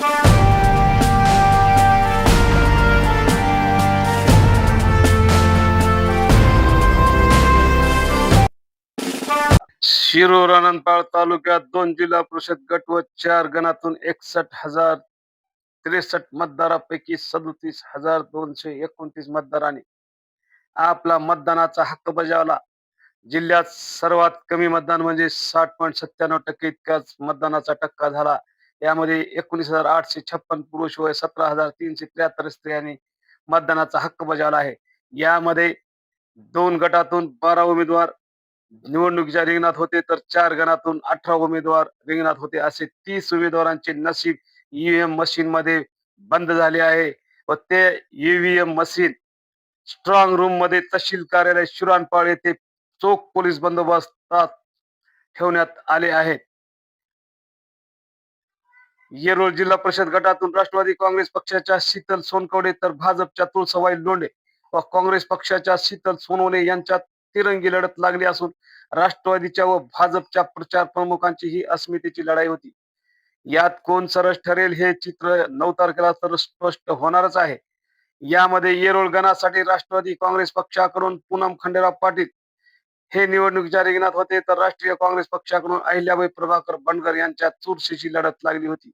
शिरूर अनंतपाळ तालुक्यात दोन जिल्हा परिषद गट व चार गणातून एकसष्ट हजार त्रेसष्ट मतदारापैकी सदोतीस हजार दोनशे एकोणतीस मतदारांनी आपला मतदानाचा हक्क बजावला. जिल्ह्यात सर्वात कमी मतदान म्हणजे साठ पॉईंट सत्त्याण्णव टक्के इतकाच मतदानाचा टक्का झाला. यामध्ये एकोणीस हजार आठशे छप्पन पुरुष व सतरा हजार तीनशे त्र्याहत्तर स्त्रियांनी मतदानाचा हक्क बजावला आहे. यामध्ये दोन गटातून बारा उमेदवार निवडणुकीच्या रिंगणात होते तर चार गणातून अठरा उमेदवार रिंगणात होते. असे तीस उमेदवारांचे नशीब ईव्हीएम मशीन मध्ये बंद झाले आहे व ते ईव्हीएम मशीन स्ट्रॉंग रूममध्ये तहसील कार्यालय शिरानपाळ येथे चोख पोलीस बंदोबस्तात ठेवण्यात आले आहेत. येरोळ जिल्हा परिषद गटातून राष्ट्रवादी काँग्रेस पक्षाच्या शीतल सोनकवडे तर भाजपच्या तुळसवाई लोंढे व काँग्रेस पक्षाच्या शीतल सोनवणे यांच्यात तिरंगी लढत लागली असून राष्ट्रवादीच्या व भाजपच्या प्रचार प्रमुखांची ही अस्मितेची लढाई होती. यात कोण सरस ठरेल हे चित्र नऊ तारखेला तर स्पष्ट होणारच आहे. यामध्ये येरोळ गणासाठी राष्ट्रवादी काँग्रेस पक्षाकडून पूनम खंडेराव पाटील हे निवडणुकीच्या रिंगणात होते. तर राष्ट्रीय काँग्रेस पक्षाकडून अहिल्याबाई प्रभाकर बंडगर यांच्या चुरशीची लढत लागली होती.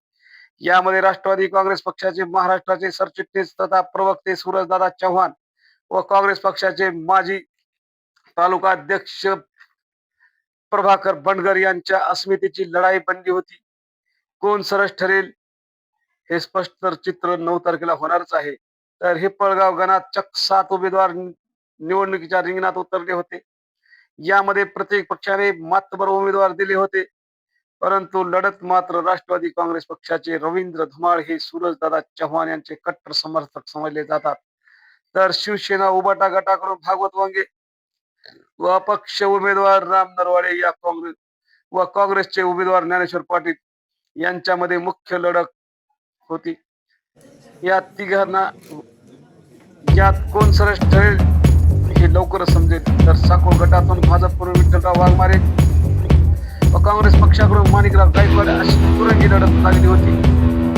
यामध्ये राष्ट्रवादी काँग्रेस पक्षाचे महाराष्ट्राचे सरचिटणीस तथा प्रवक्ते सूरजदादा चव्हाण व काँग्रेस पक्षाचे माजी तालुका अध्यक्ष प्रभाकर बनगर यांच्या अस्मितेची लढाई बनली होती. कोण सरस ठरेल? हे स्पष्ट तर चित्र नऊ तारखेला होणारच आहे. तर हे पळगाव गणात चक सात उमेदवार निवडणुकीच्या रिंगणात उतरले होते. यामध्ये प्रत्येक पक्षाने मातबर उमेदवार दिले होते. परंतु लढत मात्र राष्ट्रवादी काँग्रेस पक्षाचे रवींद्र धुमाळ हे सूरजदादा चव्हाण यांचे कट्टर समर्थक समजले जातात. तर शिवसेना उबाटा गटाकडून भागवत वांगे व अपक्ष उमेदवार राम नरवाडे या काँग्रेस व काँग्रेसचे उमेदवार ज्ञानेश्वर पाटील यांच्यामध्ये मुख्य लढत होती. या तिघांना यात कोण सरस ठरेल हे लवकरच समजेल. तर साकोळ गटातून भाजपकडून विठ्ठलराव वाघमारे व काँग्रेस पक्षाकडून माणिकराव गायकवाड अशी तुरंगी लढत लागली होती.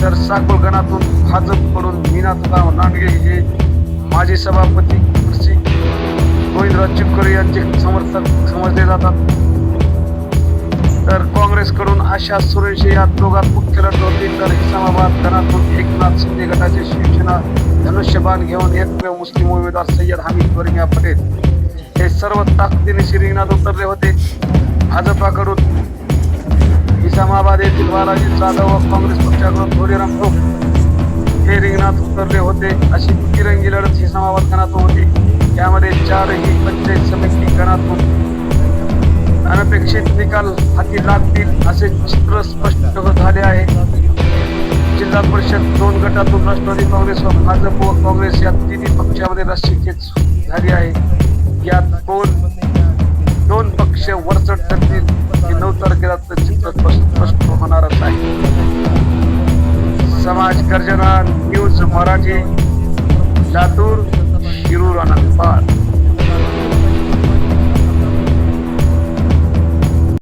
तर साकोळ गणातून भाजपकडून मीना तुकाराम नांडगे हे माजी सभापती कृषी गोविंदराव चिपकर यांचे समर्थक समजले जातात. तर काँग्रेसकडून आशा सुरेश या दोघात मुख्य लढत होती. तर इस्लामाबाद गणातून एकनाथ शिंदे गटाचे शिवसेना धनुष्यबाण घेऊन एकमेव मुस्लिम उमेदवार सय्यद हमीद वर्मिया पटेल हे सर्व ताकदीने श्रीनाथ उतरले होते. भाजपाकडून इस्लामाबाद येथील बालाजी जाधव व काँग्रेस पक्षाकडून धोरीराम ठोक हे रिंगणात उतरले होते. अशी तिरंगी लढत इस्लामाबाद गणातून होती. त्यामध्ये चारही पंचायत समिती गणातून अनपेक्षित निकाल हाती लागतील असे चित्र स्पष्ट झाले आहे. जिल्हा परिषद दोन गटातून राष्ट्रवादी काँग्रेस व भाजप व काँग्रेस या तिन्ही पक्षामध्ये रस्सीखेच झाली आहे. यात दोन दोन पक्ष वरचढ ठरतील हे नऊ तारखेला चित्र মহারাজে চাতুর শিরুর অনন্ত